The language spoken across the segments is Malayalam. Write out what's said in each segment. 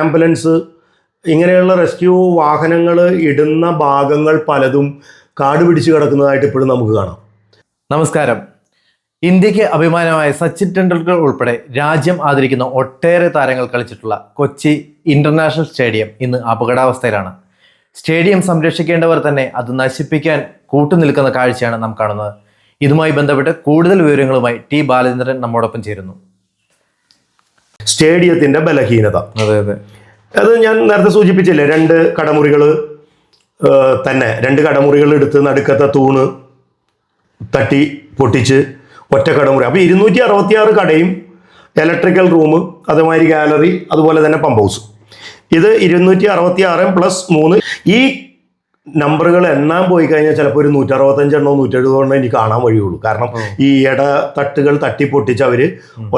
ആംബുലൻസ് ഇങ്ങനെയുള്ള റെസ്ക്യൂ വാഹനങ്ങൾ ഇടുന്ന ഭാഗങ്ങൾ പലതും കാട് പിടിച്ചു കിടക്കുന്നതായിട്ട് ഇപ്പോഴും നമുക്ക് കാണാം. നമസ്കാരം. ഇന്ത്യയ്ക്ക് അഭിമാനമായ സച്ചിൻ ടെണ്ടുൽക്കർ ഉൾപ്പെടെ രാജ്യം ആദരിക്കുന്ന ഒട്ടേറെ താരങ്ങൾ കളിച്ചിട്ടുള്ള കൊച്ചി ഇന്റർനാഷണൽ സ്റ്റേഡിയം ഇന്ന് അപകടാവസ്ഥയിലാണ്. സ്റ്റേഡിയം സംരക്ഷിക്കേണ്ടവർ തന്നെ അത് നശിപ്പിക്കാൻ കൂട്ടുനിൽക്കുന്ന കാഴ്ചയാണ് നാം കാണുന്നത്. ഇതുമായി ബന്ധപ്പെട്ട് കൂടുതൽ വിവരങ്ങളുമായി ടി ബാലചന്ദ്രൻ നമ്മോടൊപ്പം ചേരുന്നു. സ്റ്റേഡിയത്തിന്റെ ബലഹീനത. അതെ അതെ. അത് ഞാൻ നേരത്തെ സൂചിപ്പിച്ചില്ലേ രണ്ട് കടമുറികൾ തന്നെ. രണ്ട് കടമുറികൾ എടുത്ത് നടുക്കത്തെ തൂണ് തട്ടി പൊട്ടിച്ച് ഒറ്റ കടമുറി. അപ്പോൾ ഇരുന്നൂറ്റി അറുപത്തിയാറ് കടയും ഇലക്ട്രിക്കൽ റൂം അതുമാതിരി ഗാലറി അതുപോലെ തന്നെ പമ്പ് ഹൗസ് ഇത് ഇരുന്നൂറ്റി അറുപത്തി ആറ് പ്ലസ് മൂന്ന്. ഈ നമ്പറുകൾ എണ്ണാൻ പോയി കഴിഞ്ഞാൽ ചിലപ്പോൾ ഒരു നൂറ്ററുപത്തഞ്ചെണ്ണോ നൂറ്റെഴുപതോ എണ്ണോ എനിക്ക് കാണാൻ വഴിയുള്ളൂ. കാരണം ഈ ഇട തട്ടുകൾ തട്ടിപ്പൊട്ടിച്ച് അവർ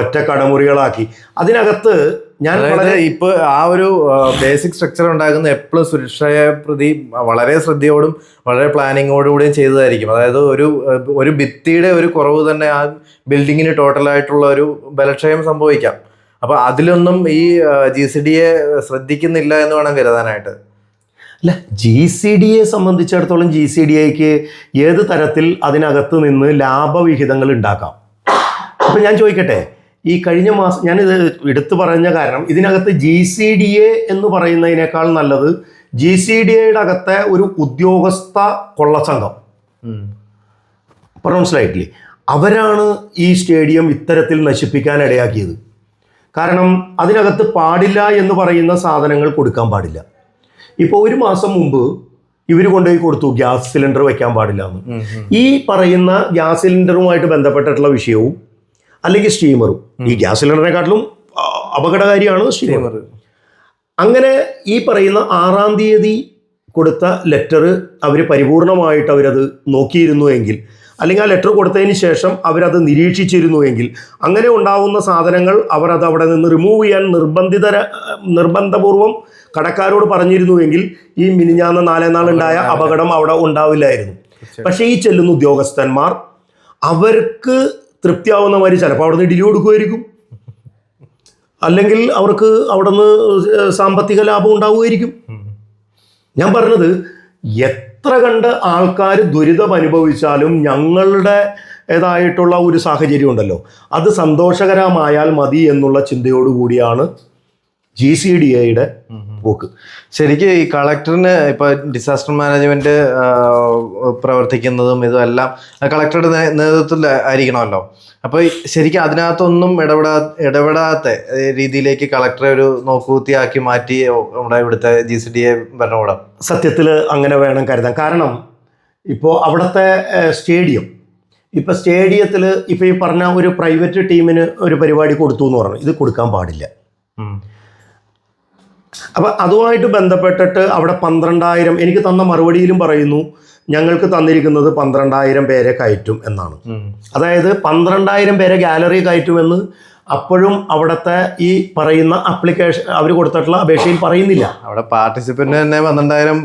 ഒറ്റ കടമുറികളാക്കി. അതിനകത്ത് ഞാൻ വളരെ ഇപ്പൊ ആ ഒരു ബേസിക് സ്ട്രക്ചർ ഉണ്ടാക്കുന്ന എപ്പോഴും സുരക്ഷയെ പ്രതി വളരെ ശ്രദ്ധയോടും വളരെ പ്ലാനിങ്ങോടുകൂടിയും ചെയ്തതായിരിക്കും. അതായത് ഒരു ഒരു ഭിത്തിയുടെ ഒരു കുറവ് തന്നെ ആ ബിൽഡിങ്ങിന് ടോട്ടലായിട്ടുള്ള ഒരു ബലക്ഷയം സംഭവിക്കാം. അപ്പൊ അതിലൊന്നും ഈ ജി സി ഡിയെ ശ്രദ്ധിക്കുന്നില്ല എന്ന് വേണം കരുതാനായിട്ട്. അല്ല ജി സി ഡി എ സംബന്ധിച്ചിടത്തോളം ജി സി ഡി എക്ക് ഏത് തരത്തിൽ അതിനകത്ത് നിന്ന് ലാഭവിഹിതങ്ങൾ ഉണ്ടാക്കാം? അപ്പം ഞാൻ ചോദിക്കട്ടെ ഈ കഴിഞ്ഞ മാസം ഞാനിത് എടുത്തു പറഞ്ഞ കാരണം ഇതിനകത്ത് ജി സി ഡി എ എന്ന് പറയുന്നതിനേക്കാൾ നല്ലത് ജി സി ഡി എയുടെ അകത്തെ ഒരു ഉദ്യോഗസ്ഥ കൊള്ളസംഘം മനസ്സിലായിട്ടില്ലേ? അവരാണ് ഈ സ്റ്റേഡിയം ഇത്തരത്തിൽ നശിപ്പിക്കാൻ ഇടയാക്കിയത്. കാരണം അതിനകത്ത് പാടില്ല എന്ന് പറയുന്ന സാധനങ്ങൾ കൊടുക്കാൻ പാടില്ല. ഇപ്പോൾ ഒരു മാസം മുമ്പ് ഇവർ കൊണ്ടുപോയി കൊടുത്തു ഗ്യാസ് സിലിണ്ടർ വെക്കാൻ പാടില്ല എന്ന്. ഈ പറയുന്ന ഗ്യാസ് സിലിണ്ടറുമായിട്ട് ബന്ധപ്പെട്ടിട്ടുള്ള വിഷയവും അല്ലെങ്കിൽ സ്റ്റീമറും. ഈ ഗ്യാസ് സിലിണ്ടറിനെക്കാട്ടിലും അപകടകാരിയാണ് സ്റ്റീമർ. അങ്ങനെ ഈ പറയുന്ന ആറാം തീയതി കൊടുത്ത ലെറ്റർ അവർ പരിപൂർണമായിട്ട് അവരത് നോക്കിയിരുന്നു എങ്കിൽ അല്ലെങ്കിൽ ആ ലെറ്റർ കൊടുത്തതിന് ശേഷം അവരത് നിരീക്ഷിച്ചിരുന്നു എങ്കിൽ അങ്ങനെ ഉണ്ടാവുന്ന സാധനങ്ങൾ അവർ അത് അവിടെ നിന്ന് റിമൂവ് ചെയ്യാൻ നിർബന്ധിത നിർബന്ധപൂർവം കടക്കാരോട് പറഞ്ഞിരുന്നുവെങ്കിൽ ഈ മിനിഞ്ഞാന്ന് നാലേ നാളുണ്ടായ അപകടം അവിടെ ഉണ്ടാവില്ലായിരുന്നു. പക്ഷേ ഈ ചെല്ലുന്ന ഉദ്യോഗസ്ഥന്മാർ അവർക്ക് തൃപ്തിയാവുന്ന മാതിരി ചിലപ്പോൾ അവിടെ നിന്ന് ഡിലി കൊടുക്കുമായിരിക്കും. അല്ലെങ്കിൽ അവർക്ക് അവിടെ നിന്ന് സാമ്പത്തിക ലാഭം ഉണ്ടാവുമായിരിക്കും. ഞാൻ പറഞ്ഞത് എത്ര കണ്ട് ആൾക്കാർ ദുരിതം അനുഭവിച്ചാലും ഞങ്ങളുടെ ഏതായിട്ടുള്ള ഒരു സാഹചര്യം ഉണ്ടല്ലോ. അത് സന്തോഷകരമായാൽ മതി എന്നുള്ള ചിന്തയോടുകൂടിയാണ് ജി സി ഡി ഐയുടെ പോക്ക്. ശരിക്കും ഈ കളക്ടറിന് ഇപ്പൊ ഡിസാസ്റ്റർ മാനേജ്മെന്റ് പ്രവർത്തിക്കുന്നതും ഇതെല്ലാം കളക്ടറുടെ നേതൃത്വത്തിൽ ആയിരിക്കണമല്ലോ. അപ്പൊ ശരിക്കും അതിനകത്തൊന്നും ഇടപെടാ ഇടപെടാത്ത രീതിയിലേക്ക് കളക്ടറെ ഒരു നോക്കുകൂത്തിയാക്കി മാറ്റി നമ്മുടെ ഇവിടുത്തെ ജി സി ഡി എ ഭരണകൂടം. സത്യത്തിൽ അങ്ങനെ വേണം കരുതാൻ. കാരണം ഇപ്പോൾ അവിടുത്തെ സ്റ്റേഡിയം ഇപ്പോൾ സ്റ്റേഡിയത്തിൽ ഇപ്പോൾ ഈ പറഞ്ഞ ഒരു പ്രൈവറ്റ് ടീമിന് ഒരു പരിപാടി കൊടുത്തു എന്ന് പറഞ്ഞു. ഇത് കൊടുക്കാൻ പാടില്ല. അപ്പം അതുമായിട്ട് ബന്ധപ്പെട്ടിട്ട് അവിടെ പന്ത്രണ്ടായിരം എനിക്ക് തന്ന മറുപടിയിലും പറയുന്നു ഞങ്ങൾക്ക് തന്നിരിക്കുന്നത് പന്ത്രണ്ടായിരം പേരെ കയറ്റും എന്നാണ്. അതായത് പന്ത്രണ്ടായിരം പേരെ ഗാലറി കയറ്റുമെന്ന് അപ്പോഴും അവിടുത്തെ ഈ പറയുന്ന അപ്ലിക്കേഷൻ അവർ കൊടുത്തിട്ടുള്ള അപേക്ഷയിൽ പറയുന്നില്ല. അവിടെ പാർട്ടിസിപ്പന്റ് തന്നെ പന്ത്രണ്ടായിരം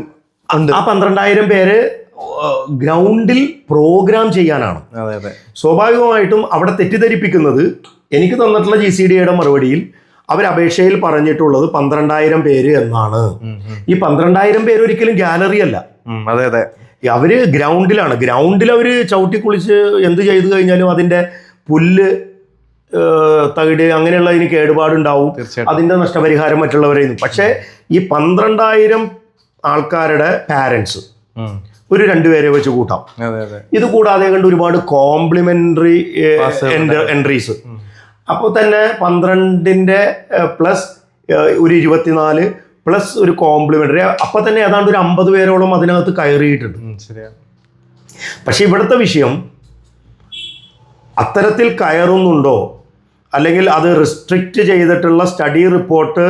ആ പന്ത്രണ്ടായിരം പേര് ഗ്രൗണ്ടിൽ പ്രോഗ്രാം ചെയ്യാനാണ്. അതെ അതെ. സ്വാഭാവികമായിട്ടും അവിടെ തെറ്റിദ്ധരിപ്പിക്കുന്നത് എനിക്ക് തന്നിട്ടുള്ള ജി സി ഡിയുടെ മറുപടിയിൽ അവർ അപേക്ഷയിൽ പറഞ്ഞിട്ടുള്ളത് പന്ത്രണ്ടായിരം പേര് എന്നാണ്. ഈ പന്ത്രണ്ടായിരം പേര് ഒരിക്കലും ഗാലറി അല്ല. അതെ അതെ. അവർ ഗ്രൗണ്ടിലാണ്. ഗ്രൗണ്ടിൽ അവർ ചവിട്ടി കുളിച്ച് എന്ത് ചെയ്തു കഴിഞ്ഞാലും അതിന്റെ പുല്ല് തകിട് അങ്ങനെയുള്ള അതിന് കേടുപാടുണ്ടാവും. അതിന്റെ നഷ്ടപരിഹാരം മറ്റുള്ളവരെ പക്ഷേ ഈ പന്ത്രണ്ടായിരം ആൾക്കാരുടെ പാരൻസ്. ഒരു രണ്ടുപേരെ വെച്ച് കൂട്ടാം. ഇത് കൂടാതെ കണ്ട് ഒരുപാട് കോംപ്ലിമെന്ററി എൻട്രീസ് അപ്പോൾ തന്നെ പന്ത്രണ്ടിന്റെ പ്ലസ് ഒരു ഇരുപത്തിനാല് പ്ലസ് ഒരു കോംപ്ലിമെന്ററി അപ്പം തന്നെ ഏതാണ്ട് ഒരു അമ്പത് പേരോളം അതിനകത്ത് കയറിയിട്ടുണ്ട്. ശരിയാണ് പക്ഷേ ഇവിടുത്തെ വിഷയം അത്തരത്തിൽ കയറുന്നുണ്ടോ? അല്ലെങ്കിൽ അത് റിസ്ട്രിക്റ്റ് ചെയ്തിട്ടുള്ള സ്റ്റഡി റിപ്പോർട്ട്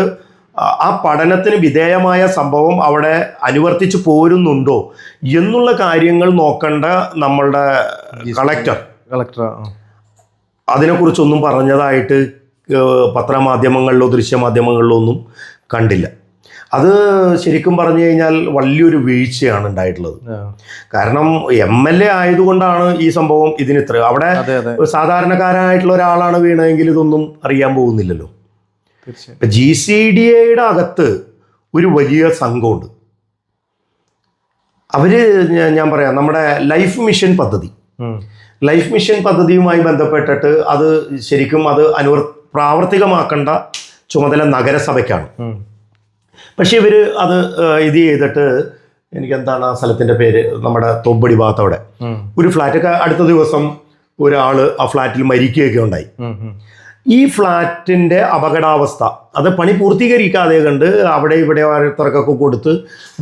ആ- ആ പഠനത്തിന് വിധേയമായ സംഭവം അവിടെ അനുവർത്തിച്ച് പോരുന്നുണ്ടോ? എന്നുള്ള കാര്യങ്ങൾ നോക്കേണ്ട നമ്മളുടെ കളക്ടർ കളക്ടർ അതിനെക്കുറിച്ചൊന്നും പറഞ്ഞതായിട്ട് പത്രമാധ്യമങ്ങളിലോ ദൃശ്യമാധ്യമങ്ങളിലോ ഒന്നും കണ്ടില്ല. അത് ശരിക്കും പറഞ്ഞു കഴിഞ്ഞാൽ വലിയൊരു വീഴ്ചയാണ് ഉണ്ടായിട്ടുള്ളത്. കാരണം എം എൽ എ ആയതുകൊണ്ടാണ് ഈ സംഭവം ഇതിന് ഇത്ര. അവിടെ സാധാരണക്കാരായിട്ടുള്ള സാധാരണക്കാരനായിട്ടുള്ള ഒരാളാണ് വീണതെങ്കിൽ ഇതൊന്നും അറിയാൻ പോകുന്നില്ലല്ലോ. ജി സി ഡി എയുടെ അകത്ത് ഒരു വലിയ സംഘമുണ്ട്. അവർ ഞാൻ പറയാം നമ്മുടെ ലൈഫ് മിഷൻ പദ്ധതി. ലൈഫ് മിഷൻ പദ്ധതിയുമായി ബന്ധപ്പെട്ടിട്ട് അത് ശരിക്കും അത് അനുവർ പ്രാവർത്തികമാക്കേണ്ട ചുമതല നഗരസഭയ്ക്കാണ്. പക്ഷെ ഇവർ അത് ഇത് ചെയ്തിട്ട് എനിക്ക് എന്താണ് ആ സ്ഥലത്തിന്റെ പേര്? നമ്മുടെ തൊബ്ബടി ഭാഗത്തവിടെ. ഒരു ഫ്ലാറ്റൊക്കെ അടുത്ത ദിവസം ഒരാൾ ആ ഫ്ലാറ്റിൽ മരിക്കുകയൊക്കെ ഉണ്ടായി. ഈ ഫ്ലാറ്റിന്റെ അപകടാവസ്ഥ അത് പണി പൂർത്തീകരിക്കാതെ കണ്ട് അവിടെ ഇവിടെ ഓരോരുത്തർക്കൊക്കെ കൊടുത്ത്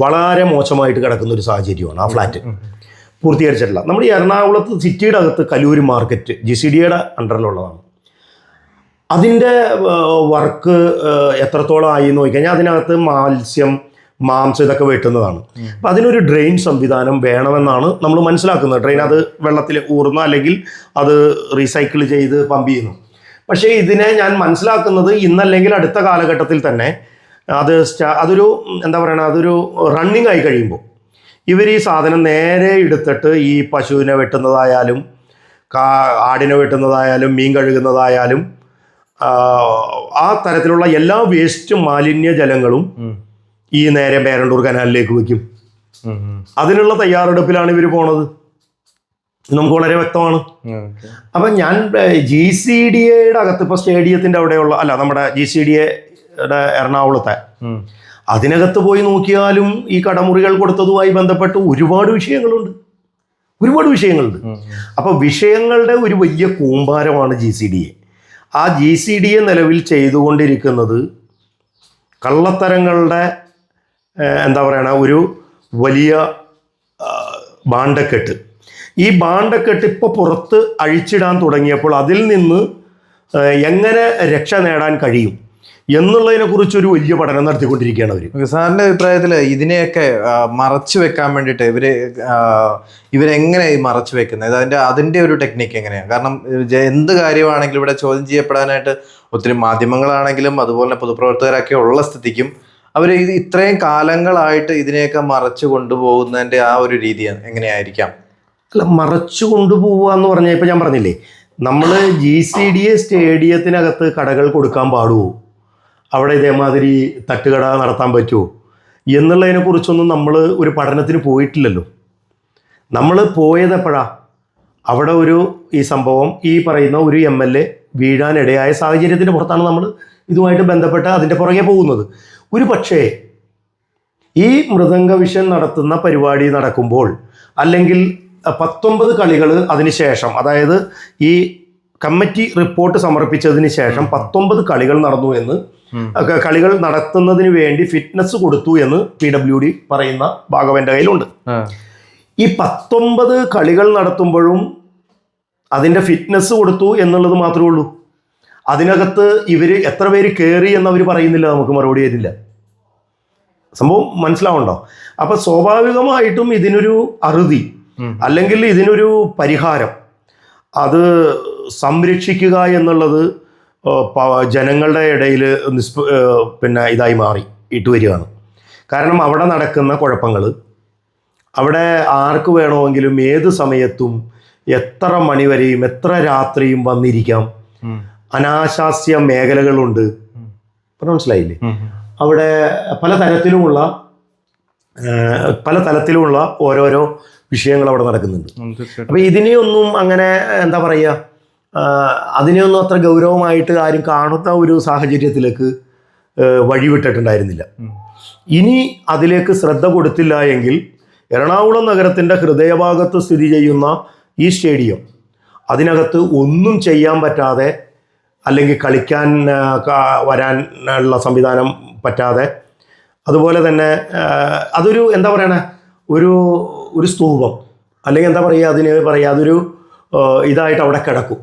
വളരെ മോശമായിട്ട് കിടക്കുന്ന ഒരു സാഹചര്യമാണ് ആ ഫ്ലാറ്റ്. പൂർത്തീകരിച്ചിട്ടില്ല. നമ്മുടെ ഈ എറണാകുളത്ത് സിറ്റിയുടെ അകത്ത് കലൂരി മാർക്കറ്റ് ജി സി ഡിയുടെ അണ്ടറിലുള്ളതാണ് അതിന്റെ വർക്ക് എത്രത്തോളം ആയി എന്ന് നോക്കിക്കഴിഞ്ഞാൽ അതിനകത്ത് മാത്സ്യം മാംസം ഇതൊക്കെ വെട്ടുന്നതാണ്. അപ്പം അതിനൊരു ഡ്രെയിൻ സംവിധാനം വേണമെന്നാണ് നമ്മൾ മനസ്സിലാക്കുന്നത്. ഡ്രെയിൻ അത് വെള്ളത്തിൽ ഊർന്ന അല്ലെങ്കിൽ അത് റീസൈക്കിൾ ചെയ്ത് പമ്പ് ചെയ്യുന്നു. പക്ഷേ ഇതിനെ ഞാൻ മനസ്സിലാക്കുന്നത് ഇന്നല്ലെങ്കിൽ അടുത്ത കാലഘട്ടത്തിൽ തന്നെ അത് അതൊരു എന്താ പറയുക അതൊരു റണ്ണിങ് ആയി കഴിയുമ്പോൾ. ഇവർ ഈ സാധനം നേരെ എടുത്തിട്ട് ഈ പശുവിനെ വെട്ടുന്നതായാലും കാ ആടിനെ വെട്ടുന്നതായാലും മീൻ കഴുകുന്നതായാലും ആ, തരത്തിലുള്ള എല്ലാ വേസ്റ്റ് മാലിന്യ ജലങ്ങളും ഈ നേരെ പേരണ്ടൂർ കനാലിലേക്ക് വയ്ക്കും. അതിനുള്ള തയ്യാറെടുപ്പിലാണ് ഇവർ പോണത്. നമുക്ക് വളരെ വ്യക്തമാണ്. അപ്പൊ ഞാൻ ജി സി ഡി എയുടെ അകത്ത് ഇപ്പോൾ സ്റ്റേഡിയത്തിന്റെ അവിടെയുള്ള അല്ല നമ്മുടെ ജി സി ഡി എയുടെ എറണാകുളത്തെ. അതിനകത്ത് പോയി നോക്കിയാലും ഈ കടമുറികൾ കൊടുത്തതുമായി ബന്ധപ്പെട്ട് ഒരുപാട് വിഷയങ്ങളുണ്ട്. ഒരുപാട് വിഷയങ്ങളുണ്ട്. അപ്പൊ അപ്പോൾ വിഷയങ്ങളുടെ ഒരു വലിയ കൂമ്പാരമാണ് ജി സി ഡി എ. ആ ജി സി ഡി എ നിലവിൽ ചെയ്തുകൊണ്ടിരിക്കുന്നത് കള്ളത്തരങ്ങളുടെ എന്താ പറയണ ഒരു വലിയ ബാണ്ടക്കെട്ട്. ഈ ബാണ്ടക്കെട്ട് ഇപ്പോൾ പുറത്ത് അഴിച്ചിടാൻ തുടങ്ങിയപ്പോൾ അതിൽ നിന്ന് എങ്ങനെ രക്ഷ നേടാൻ കഴിയും? എന്നുള്ളതിനെ കുറിച്ച് ഒരു വലിയ പഠനം നടത്തിക്കൊണ്ടിരിക്കുകയാണ് അവർ സാറിന്റെ അഭിപ്രായത്തിൽ ഇതിനെയൊക്കെ മറച്ചു വെക്കാൻ വേണ്ടിയിട്ട് ഇവർ ഇവരെങ്ങനെ മറച്ചു വെക്കുന്നത്? അതിന്റെ അതിന്റെ ഒരു ടെക്നിക്ക് എങ്ങനെയാണ് കാരണം എന്ത് കാര്യമാണെങ്കിലും ഇവിടെ ചോദ്യം ചെയ്യപ്പെടാനായിട്ട് ഒത്തിരി മാധ്യമങ്ങളാണെങ്കിലും അതുപോലെ പൊതുപ്രവർത്തകരൊക്കെ ഉള്ള സ്ഥിതിക്കും അവർ ഇത് ഇത്രയും കാലങ്ങളായിട്ട് ഇതിനെയൊക്കെ മറച്ചു കൊണ്ടുപോകുന്നതിന്റെ ആ ഒരു രീതി എങ്ങനെയായിരിക്കാം? അല്ല മറച്ചു കൊണ്ടുപോവുക എന്ന് പറഞ്ഞാൽ ഇപ്പം ഞാൻ പറഞ്ഞില്ലേ നമ്മൾ ജി സി ഡി എ സ്റ്റേഡിയത്തിനകത്ത് കടകൾ കൊടുക്കാൻ പാടുമോ അവിടെ ഇതേമാതിരി തട്ടുകട നടത്താൻ പറ്റുമോ? എന്നുള്ളതിനെ കുറിച്ചൊന്നും നമ്മൾ ഒരു പഠനത്തിന് പോയിട്ടില്ലല്ലോ. നമ്മൾ പോയത് എപ്പോഴാ? അവിടെ ഒരു ഈ സംഭവം ഈ പറയുന്ന ഒരു എം എൽ എ വീഴാനിടയായ സാഹചര്യത്തിന്റെ പുറത്താണ് നമ്മൾ ഇതുമായിട്ട് ബന്ധപ്പെട്ട് അതിന്റെ പുറകെ പോകുന്നത്. ഒരു പക്ഷേ ഈ മൃദംഗ വിഷൻ നടത്തുന്ന പരിപാടി നടക്കുമ്പോൾ അല്ലെങ്കിൽ പത്തൊമ്പത് കളികൾ അതിനുശേഷം അതായത് ഈ കമ്മിറ്റി റിപ്പോർട്ട് സമർപ്പിച്ചതിന് ശേഷം പത്തൊമ്പത് കളികൾ നടന്നു എന്ന്. ഒക്കെ കളികൾ നടത്തുന്നതിന് വേണ്ടി ഫിറ്റ്നസ് കൊടുത്തു എന്ന് പി ഡബ്ല്യു ഡി പറയുന്ന ഭാഗം എന്റെ കയ്യിലുണ്ട്. ഈ പത്തൊമ്പത് കളികൾ നടത്തുമ്പോഴും അതിന്റെ ഫിറ്റ്നസ് കൊടുത്തു എന്നുള്ളത് മാത്രമേ ഉള്ളൂ. അതിനകത്ത് ഇവർ എത്ര പേര് കയറി എന്നവർ പറയുന്നില്ല നമുക്ക് മറുപടി തരില്ല സംഭവം മനസ്സിലാവുണ്ടോ അപ്പം സ്വാഭാവികമായിട്ടും ഇതിനൊരു അറുതി അല്ലെങ്കിൽ ഇതിനൊരു പരിഹാരം. അത് സംരക്ഷിക്കുക എന്നുള്ളത് ജനങ്ങളുടെ ഇടയിൽ നിസ്പ പിന്നെ ഇതായി മാറി ഇട്ട് വരികയാണ്. കാരണം അവിടെ നടക്കുന്ന കുഴപ്പങ്ങൾ അവിടെ ആർക്ക് വേണമെങ്കിലും ഏത് സമയത്തും എത്ര മണിവരെയും എത്ര രാത്രിയും വന്നിരിക്കാം. അനാശാസ്യ മേഖലകളുണ്ട്. മനസ്സിലായില്ലേ? അവിടെ പല തരത്തിലുമുള്ള പല തലത്തിലുമുള്ള ഓരോരോ വിഷയങ്ങൾ അവിടെ നടക്കുന്നുണ്ട് അപ്പൊ ഇതിനെയൊന്നും അങ്ങനെ എന്താ പറയുക അതിനെയൊന്നും അത്ര ഗൗരവമായിട്ട് ആരും കാണുന്ന ഒരു സാഹചര്യത്തിലേക്ക് വഴിവിട്ടിട്ടുണ്ടായിരുന്നില്ല. ഇനി അതിലേക്ക് ശ്രദ്ധ കൊടുത്തില്ല എങ്കിൽ എറണാകുളം നഗരത്തിന്റെ ഹൃദയഭാഗത്ത് സ്ഥിതി ചെയ്യുന്ന ഈ സ്റ്റേഡിയം അതിനകത്ത് ഒന്നും ചെയ്യാൻ പറ്റാതെ അല്ലെങ്കിൽ കളിക്കാൻ വരാൻ ഉള്ള വരാനുള്ള സംവിധാനം പറ്റാതെ അതുപോലെ തന്നെ അതൊരു എന്താ പറയണ ഒരു ഒരു സ്തൂപം. അല്ലെങ്കിൽ എന്താ പറയുക അതിന് പറയുക അതൊരു ഇതായിട്ട് അവിടെ കിടക്കും.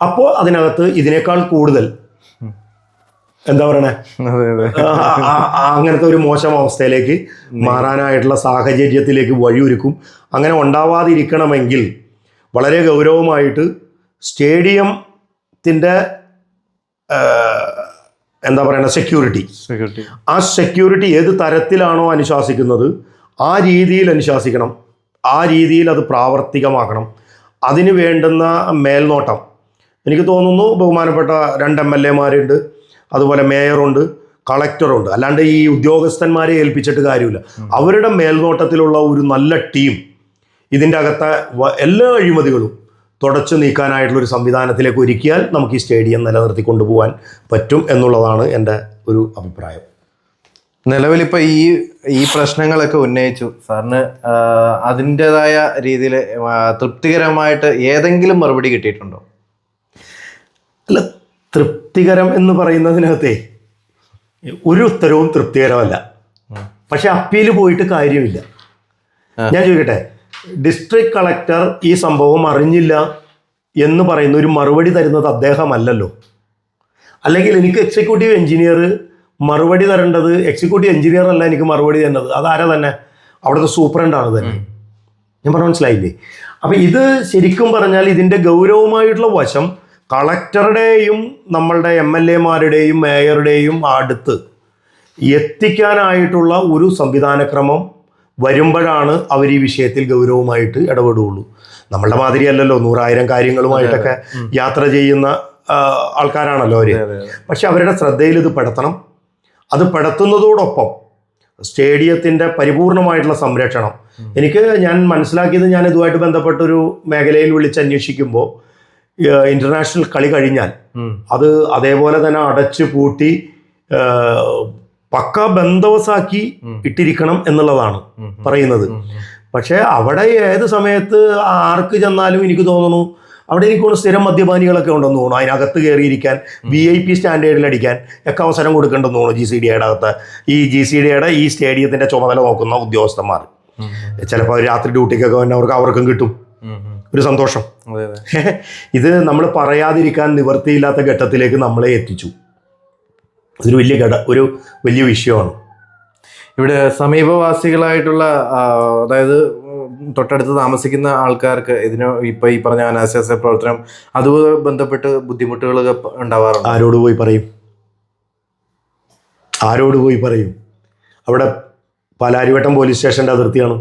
അപ്പോൾ അതിനകത്ത് ഇതിനേക്കാൾ കൂടുതൽ എന്താ പറയണേ? അങ്ങനത്തെ ഒരു മോശം അവസ്ഥയിലേക്ക് മാറാനായിട്ടുള്ള സാഹചര്യത്തിലേക്ക് വഴിയൊരുക്കും. അങ്ങനെ ഉണ്ടാവാതിരിക്കണമെങ്കിൽ വളരെ ഗൗരവമായിട്ട് സ്റ്റേഡിയത്തിന്റെ എന്താ പറയുക സെക്യൂരിറ്റി സെക്യൂരിറ്റി ആ സെക്യൂരിറ്റി ഏത് തരത്തിലാണോ അനുശാസിക്കുന്നത് ആ രീതിയിൽ അനുശാസിക്കണം. ആ രീതിയിൽ അത് പ്രാവർത്തികമാക്കണം. അതിന് വേണ്ടുന്ന മേൽനോട്ടം. എനിക്ക് തോന്നുന്നു ബഹുമാനപ്പെട്ട രണ്ട് എം എൽ എമാരുണ്ട് അതുപോലെ മേയറുണ്ട് കളക്ടറുണ്ട്. അല്ലാണ്ട് ഈ ഉദ്യോഗസ്ഥന്മാരെ ഏൽപ്പിച്ചിട്ട് കാര്യമില്ല. അവരുടെ മേൽനോട്ടത്തിലുള്ള ഒരു നല്ല ടീം ഇതിന്റെ അകത്തെ എല്ലാ അഴിമതികളും തുടച്ചു നീക്കാനായിട്ടുള്ള ഒരു സംവിധാനത്തിലേക്ക് ഒരുക്കിയാൽ നമുക്ക് ഈ സ്റ്റേഡിയം നിലനിർത്തി കൊണ്ടുപോകാൻ പറ്റും എന്നുള്ളതാണ് എന്റെ ഒരു അഭിപ്രായം. നിലവിൽ ഇപ്പൊ ഈ ഈ പ്രശ്നങ്ങളൊക്കെ ഉന്നയിച്ചു. സാറിന് അതിന്റെതായ രീതിയിൽ തൃപ്തികരമായിട്ട് ഏതെങ്കിലും മറുപടി കിട്ടിയിട്ടുണ്ടോ? അല്ല തൃപ്തികരം എന്ന് പറയുന്നതിനകത്തെ ഒരു ഉത്തരവും തൃപ്തികരമല്ല. പക്ഷെ അപ്പീൽ പോയിട്ട് കാര്യമില്ല. ഞാൻ ചോദിക്കട്ടെ ഡിസ്ട്രിക്ട് കളക്ടർ ഈ സംഭവം അറിഞ്ഞില്ല എന്ന് പറയുന്ന ഒരു മറുപടി തരുന്നത് അദ്ദേഹമല്ലല്ലോ? അല്ലെങ്കിൽ എനിക്ക് എക്സിക്യൂട്ടീവ് എഞ്ചിനീയർ മറുപടി തരേണ്ടത് എക്സിക്യൂട്ടീവ് എഞ്ചിനീയർ അല്ല എനിക്ക് മറുപടി തരുന്നത്. അതാരാ തന്നെ? അവിടുത്തെ സൂപ്രണ്ടാണ് തന്നെ. ഞാൻ പറഞ്ഞ മനസ്സിലായില്ലേ? അപ്പം ഇത് ശരിക്കും പറഞ്ഞാൽ ഇതിന്റെ ഗൗരവമായിട്ടുള്ള വശം കളക്ടറുടെയും നമ്മളുടെ എം എൽ എമാരുടെയും മേയറുടെയും അടുത്ത് എത്തിക്കാനായിട്ടുള്ള ഒരു സംവിധാനക്രമം വരുമ്പോഴാണ് അവർ ഈ വിഷയത്തിൽ ഗൗരവമായിട്ട് ഇടപെടുകയുള്ളൂ. നമ്മളുടെ മാതിരിയല്ലല്ലോ നൂറായിരം കാര്യങ്ങളുമായിട്ടൊക്കെ യാത്ര ചെയ്യുന്ന ആൾക്കാരാണല്ലോ അവർ പക്ഷെ അവരുടെ ശ്രദ്ധയിൽ ഇത് പെടുത്തണം. അത് പെടുത്തുന്നതോടൊപ്പം സ്റ്റേഡിയത്തിന്റെ പരിപൂർണമായിട്ടുള്ള സംരക്ഷണം. എനിക്ക് ഞാൻ മനസ്സിലാക്കിയത് ഞാൻ ഇതുമായിട്ട് ബന്ധപ്പെട്ടൊരു മേഖലയിൽ വിളിച്ചന്വേഷിക്കുമ്പോൾ ഇന്റർനാഷണൽ കളി കഴിഞ്ഞാൽ അത് അതേപോലെ തന്നെ അടച്ചു പൂട്ടി പക്ക ബന്ധവസാക്കി ഇട്ടിരിക്കണം എന്നുള്ളതാണ് പറയുന്നത്. പക്ഷേ അവിടെ ഏത് സമയത്ത് ആർക്ക് ചെന്നാലും എനിക്ക് തോന്നുന്നു അവിടെ എനിക്ക് സ്ഥിരം മദ്യപാനികളൊക്കെ ഉണ്ടെന്ന് തോന്നുന്നു. അതിനകത്ത് കയറിയിരിക്കാൻ വി ഐ പി സ്റ്റാൻഡേർഡിൽ അടിക്കാൻ ഒക്കെ അവസരം കൊടുക്കേണ്ടെന്ന് തോന്നുന്നു ജി സി ഡിയുടെ അകത്ത്. ഈ ജി സി ഡിയുടെ ഈ സ്റ്റേഡിയത്തിന്റെ ചുമതല നോക്കുന്ന ഉദ്യോഗസ്ഥന്മാർ. ചിലപ്പോൾ രാത്രി ഡ്യൂട്ടിക്കൊക്കെ വന്നെ അവർക്ക് അവർക്കും കിട്ടും. ഒരു സന്തോഷം. ഇത് നമ്മൾ പറയാതിരിക്കാൻ നിവർത്തിയില്ലാത്ത ഘട്ടത്തിലേക്ക് നമ്മളെ എത്തിച്ചു. അതൊരു വലിയ ഘട ഒരു വലിയ വിഷയമാണ്. ഇവിടെ സമീപവാസികളായിട്ടുള്ള അതായത് തൊട്ടടുത്ത് താമസിക്കുന്ന ആൾക്കാർക്ക് ഇതിന് ഇപ്പൊ ഈ പറഞ്ഞ അനാശാസ്യ പ്രവർത്തനം അതുമായി ബന്ധപ്പെട്ട് ബുദ്ധിമുട്ടുകളൊക്കെ ഉണ്ടാവാറുണ്ട്. ആരോട് പോയി പറയും? ആരോട് പോയി പറയും? അവിടെ പാലാരിവട്ടം പോലീസ് സ്റ്റേഷന്റെ അതിർത്തിയാണ്.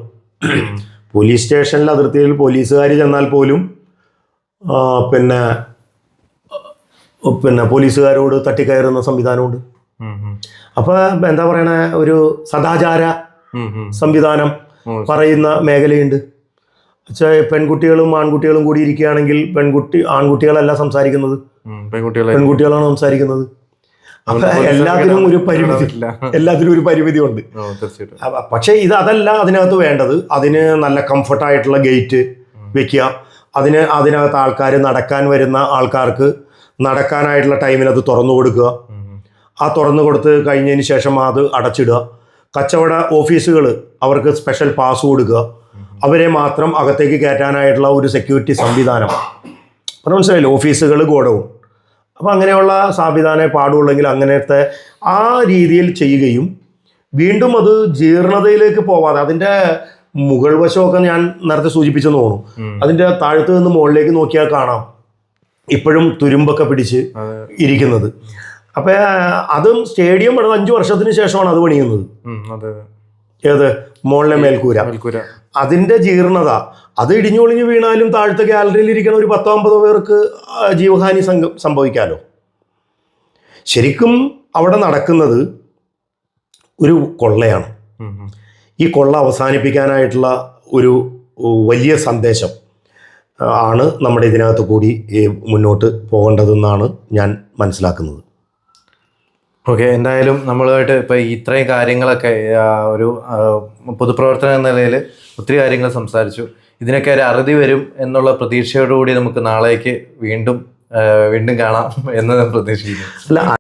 പോലീസ് സ്റ്റേഷനിലെ അതിർത്തിയിൽ പോലീസുകാർ ചെന്നാൽ പോലും പിന്നെ പിന്നെ പോലീസുകാരോട് തട്ടിക്കയറുന്ന സംവിധാനമുണ്ട്. അപ്പോൾ എന്താ പറയണ ഒരു സദാചാര സംവിധാനം പറയുന്ന മേഖലയുണ്ട്. പെൺകുട്ടികളും ആൺകുട്ടികളും കൂടി ഇരിക്കുകയാണെങ്കിൽ പെൺകുട്ടി ആൺകുട്ടികളല്ല സംസാരിക്കുന്നത്. പെൺകുട്ടികളാണ് സംസാരിക്കുന്നത്. എല്ലാത്തിനും ഒരു പരിമിതി. എല്ലാത്തിനും ഒരു പരിമിതി ഉണ്ട് പക്ഷേ ഇത് അതല്ല അതിനകത്ത് വേണ്ടത്. അതിന് നല്ല കംഫർട്ടായിട്ടുള്ള ഗേറ്റ് വെക്കുക. അതിന് അതിനകത്ത് ആൾക്കാർ നടക്കാൻ വരുന്ന ആൾക്കാർക്ക് നടക്കാനായിട്ടുള്ള ടൈമിൽ അത് തുറന്നു കൊടുക്കുക. ആ തുറന്നു കൊടുത്ത് കഴിഞ്ഞതിന് ശേഷം അത് അടച്ചിടുക. കച്ചവട ഓഫീസുകൾ അവർക്ക് സ്പെഷ്യൽ പാസ് കൊടുക്കുക. അവരെ മാത്രം അകത്തേക്ക് കയറ്റാനായിട്ടുള്ള ഒരു സെക്യൂരിറ്റി സംവിധാനം. മനസ്സിലായില്ലേ? ഓഫീസുകൾ ഗോഡവും അപ്പോൾ അങ്ങനെയുള്ള സാവിധാനം പാടുള്ളെങ്കിൽ അങ്ങനത്തെ ആ രീതിയിൽ ചെയ്യുകയും വീണ്ടും അത് ജീർണതയിലേക്ക് പോവാതെ അതിന്റെ മുകൾ വശമൊക്കെ ഞാൻ നേരത്തെ സൂചിപ്പിച്ചെന്ന് തോന്നുന്നു. അതിന്റെ താഴത്ത് നിന്ന് മുകളിലേക്ക് നോക്കിയാൽ കാണാം. ഇപ്പോഴും തുരുമ്പൊക്കെ പിടിച്ച് ഇരിക്കുന്നത്. അപ്പോൾ അതും സ്റ്റേഡിയം പണിത് അഞ്ച് വർഷത്തിന് ശേഷമാണ് അത് പണിയുന്നത്. ഏത്? മോളിലെ മേൽക്കൂര. മേൽക്കൂര. അതിന്റെ ജീർണത അത് ഇടിഞ്ഞൊളിഞ്ഞ് വീണാലും താഴത്തെ ഗാലറിയിൽ ഇരിക്കുന്ന ഒരു പത്തോ അമ്പതോ പേർക്ക് ജീവഹാനി സംഭവിക്കാലോ? ശരിക്കും അവിടെ നടക്കുന്നത് ഒരു കൊള്ളയാണ്. ഈ കൊള്ള അവസാനിപ്പിക്കാനായിട്ടുള്ള ഒരു വലിയ സന്ദേശം ആണ് നമ്മുടെ ഇതിനകത്ത് കൂടി മുന്നോട്ട് പോകേണ്ടതെന്നാണ് ഞാൻ മനസ്സിലാക്കുന്നത്. ഓക്കെ എന്തായാലും നമ്മളുമായിട്ട് ഇപ്പൊ ഇത്രയും കാര്യങ്ങളൊക്കെ ഒരു പൊതുപ്രവർത്തനം എന്ന നിലയിൽ ഒത്തിരി കാര്യങ്ങൾ സംസാരിച്ചു. ഇതിനൊക്കെ ഒരു അറുതി വരും എന്നുള്ള പ്രതീക്ഷയോടുകൂടി നമുക്ക് നാളേക്ക് വീണ്ടും വീണ്ടും കാണാം എന്ന് പ്രതീക്ഷിക്കുന്നു. അല്ല